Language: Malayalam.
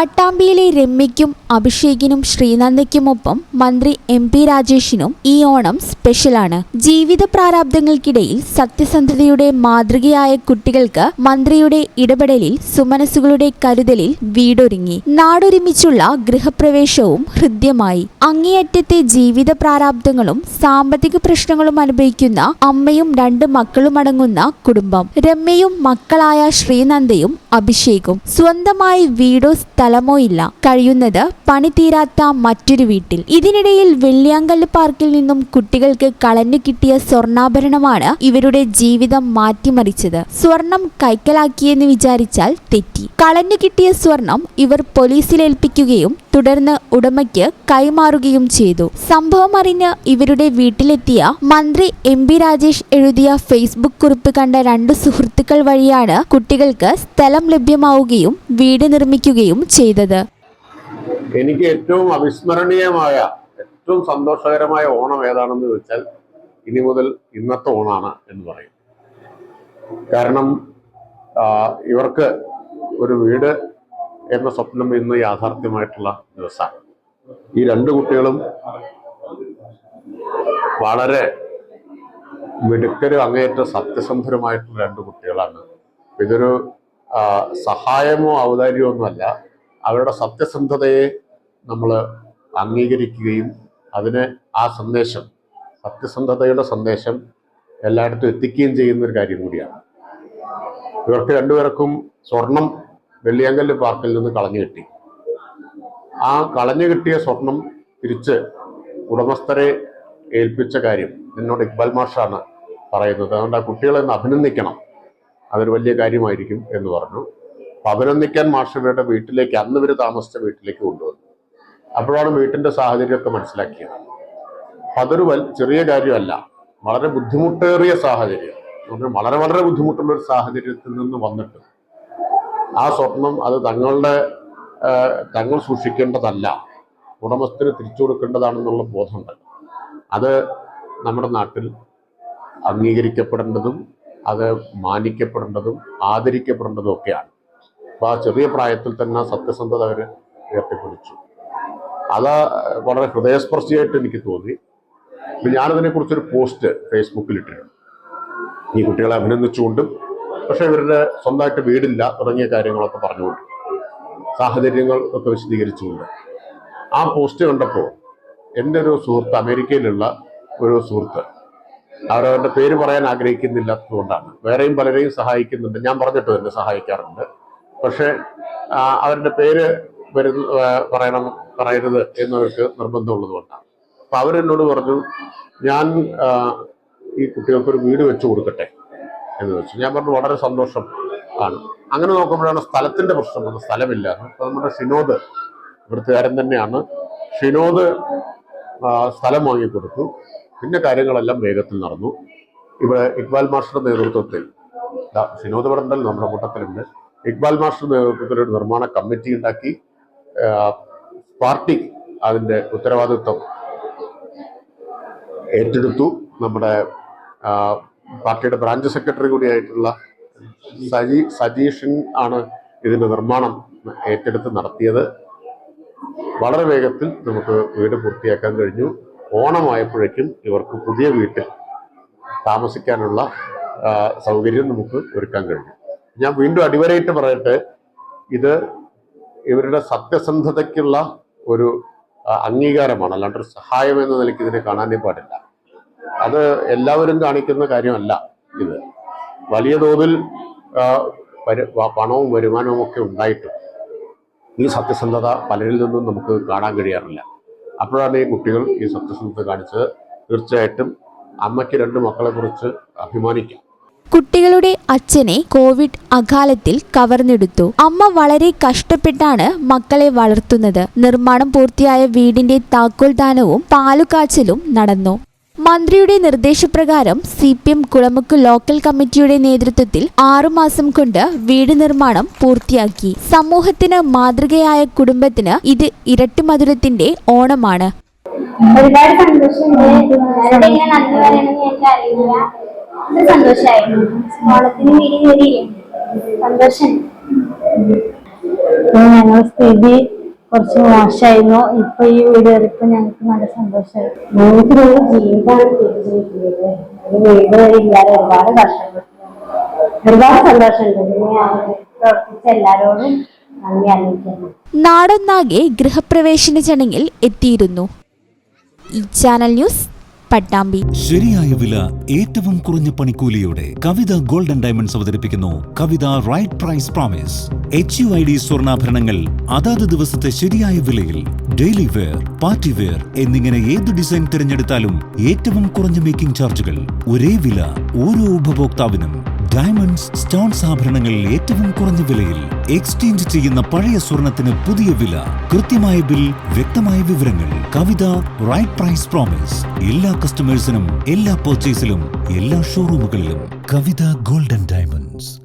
പട്ടാമ്പിയിലെ രമ്യയ്ക്കും അഭിഷേകിനും ശ്രീനന്ദയ്ക്കുമൊപ്പം മന്ത്രി എം പി രാജേഷിനും ഈ ഓണം സ്പെഷ്യലാണ്. ജീവിത പ്രാരാബ്ദങ്ങൾക്കിടയിൽ സത്യസന്ധതയുടെ മാതൃകയായ കുട്ടികൾക്ക് മന്ത്രിയുടെ ഇടപെടലിൽ സുമനസുകളുടെ കരുതലിൽ വീടൊരുങ്ങി. നാടൊരുമിച്ചുള്ള ഗൃഹപ്രവേശവും ഹൃദ്യമായി. അങ്ങേയറ്റത്തെ ജീവിത പ്രാരാബ്ദങ്ങളും സാമ്പത്തിക പ്രശ്നങ്ങളും അനുഭവിക്കുന്ന അമ്മയും രണ്ട് മക്കളും അടങ്ങുന്ന കുടുംബം. രമ്യയും മക്കളായ ശ്രീനന്ദയും അഭിഷേകും. സ്വന്തമായി വീടോ സ്ഥലമോ ഇല്ല. കഴിയുന്നത് പണി തീരാത്ത മറ്റൊരു വീട്ടിൽ. ഇതിനിടയിൽ വെള്ളിയാങ്കല്ല് പാർക്കിൽ നിന്നും കുട്ടികൾക്ക് കളഞ്ഞു കിട്ടിയ സ്വർണാഭരണമാണ് ഇവരുടെ ജീവിതം മാറ്റിമറിച്ചത്. സ്വർണം കൈക്കലാക്കിയെന്ന് വിചാരിച്ചാൽ തെറ്റി. കളഞ്ഞു കിട്ടിയ സ്വർണം ഇവർ പോലീസിൽ ഏൽപ്പിക്കുകയും തുടർന്ന് ഉടമയ്ക്ക് കൈമാറുകയും ചെയ്തു. സംഭവം അറിഞ്ഞ് ഇവരുടെ വീട്ടിലെത്തിയ മന്ത്രി എം പി രാജേഷ് എഴുതിയ ഫേസ്ബുക്ക് കുറിപ്പ് കണ്ട രണ്ട് സുഹൃത്തുക്കൾ വഴിയാണ് കുട്ടികൾക്ക് സ്ഥലം ലഭ്യമാവുകയും വീട് നിർമ്മിക്കുകയും ചെയ്തത്. എനിക്ക് ഏറ്റവും അവിസ്മരണീയമായ ഏറ്റവും സന്തോഷകരമായ ഓണം ഏതാണെന്ന് ചോദിച്ചാൽ ഇനി മുതൽ ഇന്നത്തെ ഓണാണ് എന്ന് പറയും. കാരണം ഇവർക്ക് ഒരു വീട് എന്ന സ്വപ്നം ഇന്ന് യാഥാർത്ഥ്യമായിട്ടുള്ള ദിവസമാണ്. ഈ രണ്ട് കുട്ടികളും വളരെ മിടുക്കരും അങ്ങേറ്റ സത്യസന്ധരുമായിട്ടുള്ള രണ്ട് കുട്ടികളാണ്. ഇതൊരു സഹായമോ ഔദാര്യമോ ഒന്നുമല്ല. അവരുടെ സത്യസന്ധതയെ നമ്മൾ അംഗീകരിക്കുകയും അതിന് ആ സന്ദേശം സത്യസന്ധതയുടെ സന്ദേശം എല്ലായിടത്തും എത്തിക്കുകയും ചെയ്യുന്ന ഒരു കാര്യം കൂടിയാണ്. ഇവർക്ക് രണ്ടുപേർക്കും സ്വർണം വെള്ളിയാങ്കല്ല് പാർക്കിൽ നിന്ന് കളഞ്ഞു കിട്ടി. ആ കളഞ്ഞു കിട്ടിയ സ്വർണം തിരിച്ച് ഉടമസ്ഥരെ ഏൽപ്പിച്ച കാര്യം എന്നോട് ഇക്ബാൽ മാഷാണ് പറയുന്നത്. അതുകൊണ്ട് ആ കുട്ടികളെ ഒന്ന് അഭിനന്ദിക്കണം. അതൊരു വലിയ കാര്യമായിരിക്കും എന്ന് പറഞ്ഞു. അപ്പൊ അഭിനന്ദിക്കാൻ മാഷവരുടെ വീട്ടിലേക്ക് അന്ന് ഇവർ താമസിച്ച വീട്ടിലേക്ക് കൊണ്ടുവന്നു. അപ്പോഴാണ് വീട്ടിന്റെ സാഹചര്യമൊക്കെ മനസ്സിലാക്കിയത്. അപ്പൊ അതൊരു ചെറിയ കാര്യമല്ല. വളരെ ബുദ്ധിമുട്ടേറിയ സാഹചര്യം. വളരെ വളരെ ബുദ്ധിമുട്ടുള്ള ഒരു സാഹചര്യത്തിൽ നിന്ന് വന്നിട്ട് ആ സ്വപ്നം അത് തങ്ങളുടെ തങ്ങൾ സൂക്ഷിക്കേണ്ടതല്ല. ഉടമസ്ഥന് തിരിച്ചു കൊടുക്കേണ്ടതാണെന്നുള്ള ബോധമുണ്ട് അത് നമ്മുടെ നാട്ടിൽ അംഗീകരിക്കപ്പെടേണ്ടതും അത് മാനിക്കപ്പെടേണ്ടതും ആദരിക്കപ്പെടേണ്ടതും ഒക്കെയാണ്. അപ്പൊ ആ ചെറിയ പ്രായത്തിൽ തന്നെ സത്യസന്ധത അവർ ഉയർത്തിപ്പിടിച്ചു. അത് വളരെ ഹൃദയസ്പർശിയായിട്ട് എനിക്ക് തോന്നി. അപ്പൊ ഞാനതിനെ കുറിച്ചൊരു പോസ്റ്റ് ഫേസ്ബുക്കിൽ ഇട്ടിട്ടുണ്ട് ഈ കുട്ടികളെ അഭിനന്ദിച്ചുകൊണ്ടും പക്ഷെ ഇവരുടെ സ്വന്തമായിട്ട് വീടില്ല തുടങ്ങിയ കാര്യങ്ങളൊക്കെ പറഞ്ഞുകൊണ്ട്. സാഹചര്യങ്ങൾ ഒക്കെ വിശദീകരിച്ചുകൊണ്ട്. ആ പോസ്റ്റ് കണ്ടപ്പോൾ എന്റെ ഒരു സുഹൃത്ത് അമേരിക്കയിലുള്ള ഒരു സുഹൃത്ത് അവരവരുടെ പേര് പറയാൻ ആഗ്രഹിക്കുന്നില്ലാത്തതുകൊണ്ടാണ് വേറെയും പലരെയും സഹായിക്കുന്നുണ്ട്. ഞാൻ പറഞ്ഞിട്ട് തന്നെ സഹായിക്കാറുണ്ട്. പക്ഷേ അവരുടെ പേര് വരുന്ന പറയണം പറയരുത് എന്നവർക്ക് നിർബന്ധമുള്ളത് കൊണ്ടാണ് അപ്പൊ അവരെന്നോട് പറഞ്ഞു ഞാൻ ഈ കുട്ടികൾക്കൊരു വീട് വെച്ചു കൊടുക്കട്ടെ. എന്ന് വെച്ചു. ഞാൻ പറഞ്ഞു വളരെ സന്തോഷം ആണ്. അങ്ങനെ നോക്കുമ്പോഴാണ് സ്ഥലത്തിന്റെ പ്രശ്നം വന്നത്. സ്ഥലമില്ല. നമ്മുടെ ഷിനോദ് ഇവിടുത്തുകാരൻ തന്നെയാണ്. ഷിനോദ് സ്ഥലം വാങ്ങിക്കൊടുത്തു. പിന്നെ കാര്യങ്ങളെല്ലാം വേഗത്തിൽ നടന്നു. ഇവിടെ ഇക്ബാൽ മാസ്റ്ററുടെ നേതൃത്വത്തിൽ ഷിനോദ് ഇവിടെ നമ്മുടെ കൂട്ടത്തിലുണ്ട്. ഇക്ബാൽ മാസ്റ്ററുടെ നേതൃത്വത്തിൽ ഒരു നിർമ്മാണ കമ്മിറ്റി ഉണ്ടാക്കി. പാർട്ടി അതിന്റെ ഉത്തരവാദിത്വം ഏറ്റെടുത്തു. നമ്മുടെ പാർട്ടിയുടെ ബ്രാഞ്ച് സെക്രട്ടറി കൂടിയായിട്ടുള്ള സജി സജീഷൻ ആണ് ഇതിന്റെ നിർമ്മാണം ഏറ്റെടുത്ത് നടത്തിയത്. വളരെ വേഗത്തിൽ നമുക്ക് വീട് പൂർത്തിയാക്കാൻ കഴിഞ്ഞു. ഓണമായപ്പോഴേക്കും ഇവർക്ക് പുതിയ വീട്ടിൽ താമസിക്കാനുള്ള സൗകര്യം നമുക്ക് ഒരുക്കാൻ കഴിഞ്ഞു. ഞാൻ വീണ്ടും അടിവരയിട്ട് പറയട്ടെ ഇത് ഇവരുടെ സത്യസന്ധതയ്ക്കുള്ള ഒരു അംഗീകാരമാണ്. അല്ലാണ്ട് ഒരു സഹായം എന്ന നിലയ്ക്ക് ഇതിനെ കാണാനേ പാടില്ല. അത് എല്ലാവരും കാണിക്കുന്ന കാര്യമല്ല ഇത്. വലിയ തോതിൽ പണവും വരുമാനവും ഒക്കെ ഉണ്ടായിട്ടും ഈ സത്യസന്ധത പലരിൽ നിന്നും നമുക്ക് കാണാൻ കഴിയാറില്ല. അപ്പോഴാണ് ഈ കുട്ടികൾ ഈ സത്യസന്ധത കാണിച്ചത്. തീർച്ചയായിട്ടും അമ്മയ്ക്ക് രണ്ട് മക്കളെ കുറിച്ച് അഭിമാനിക്കാം. കുട്ടികളുടെ അച്ഛനെ കോവിഡ് അകാലത്തിൽ കവർന്നെടുത്തു. അമ്മ വളരെ കഷ്ടപ്പെട്ടാണ് മക്കളെ വളർത്തുന്നത്. നിർമ്മാണം പൂർത്തിയായ വീടിന്റെ താക്കോൽദാനവും പാലുകാച്ചലും നടന്നു. മന്ത്രിയുടെ നിർദ്ദേശപ്രകാരം C P M Kulamukku local കമ്മിറ്റിയുടെ നേതൃത്വത്തിൽ ആറുമാസം കൊണ്ട് വീട് നിർമ്മാണം പൂർത്തിയാക്കി. സമൂഹത്തിന് മാതൃകയായ കുടുംബത്തിന് ഇത് ഇരട്ടി മധുരത്തിന്റെ ഓണമാണ്. ഒരുപാട് സന്തോഷമുണ്ട്. ആരുടെ എങ്ങനെ നന്ദി പറയണമെന്ന് എനിക്ക് അറിയില്ല. ഇത് സന്തോഷമായിരുന്നു ഓണത്തിന് വീട് കയറിയില്ലേ? സന്തോഷം. ഞങ്ങളുടെ സ്ഥിതി കുറച്ച് മോശമായിരുന്നു. ഇപ്പൊ ഈ വീട് കയറിപ്പോ ഞങ്ങൾക്ക് നല്ല സന്തോഷമായി. ഞങ്ങൾക്ക് നല്ല ജീവിതമാണ് ഒരു വീട് ഇല്ലാതെ ഒരുപാട് കഷ്ടപ്പെട്ടു. ഒരുപാട് സന്തോഷമുണ്ട്. പിന്നെ പ്രവർത്തിച്ച എല്ലാരോടും നന്ദി അറിയിക്കുന്നു. നാടൊന്നാകെ ഗൃഹപ്രവേശന ചടങ്ങിൽ എത്തിയിരുന്നു. ഈ ചാനൽ ന്യൂസ് പട്ടാമ്പി. ശരിയായ വില ഏറ്റവും കുറഞ്ഞ പണിക്കൂലിയോടെ കവിത ഗോൾഡൻ ഡയമണ്ട്സ് അവതരിപ്പിക്കുന്നു. Kavitha right price promise. H U I D സ്വർണാഭരണങ്ങൾ അതാത് ദിവസത്തെ ശരിയായ വിലയിൽ ഡെയിലി വെയർ പാർട്ടി വെയർ എന്നിങ്ങനെ ഏത് ഡിസൈൻ തിരഞ്ഞെടുത്താലും ഏറ്റവും കുറഞ്ഞ മേക്കിംഗ് ചാർജുകൾ ഒരേ വില ഓരോ ഉപഭോക്താവിനും. ഡയമണ്ട്സ് സ്റ്റോൺസ് ആഭരണങ്ങൾ ഏറ്റവും കുറഞ്ഞ വിലയിൽ എക്സ്ചേഞ്ച് ചെയ്യുന്ന പഴയ സ്വർണത്തിന് പുതിയ വില. കൃത്യമായ ബിൽ വ്യക്തമായ വിവരങ്ങൾ കവിത റൈറ്റ് പ്രൈസ് പ്രോമിസ് എല്ലാ കസ്റ്റമേഴ്സിനും എല്ലാ പർച്ചേസിലും എല്ലാ ഷോറൂമുകളിലും കവിത ഗോൾഡൻ ഡയമണ്ട്സ്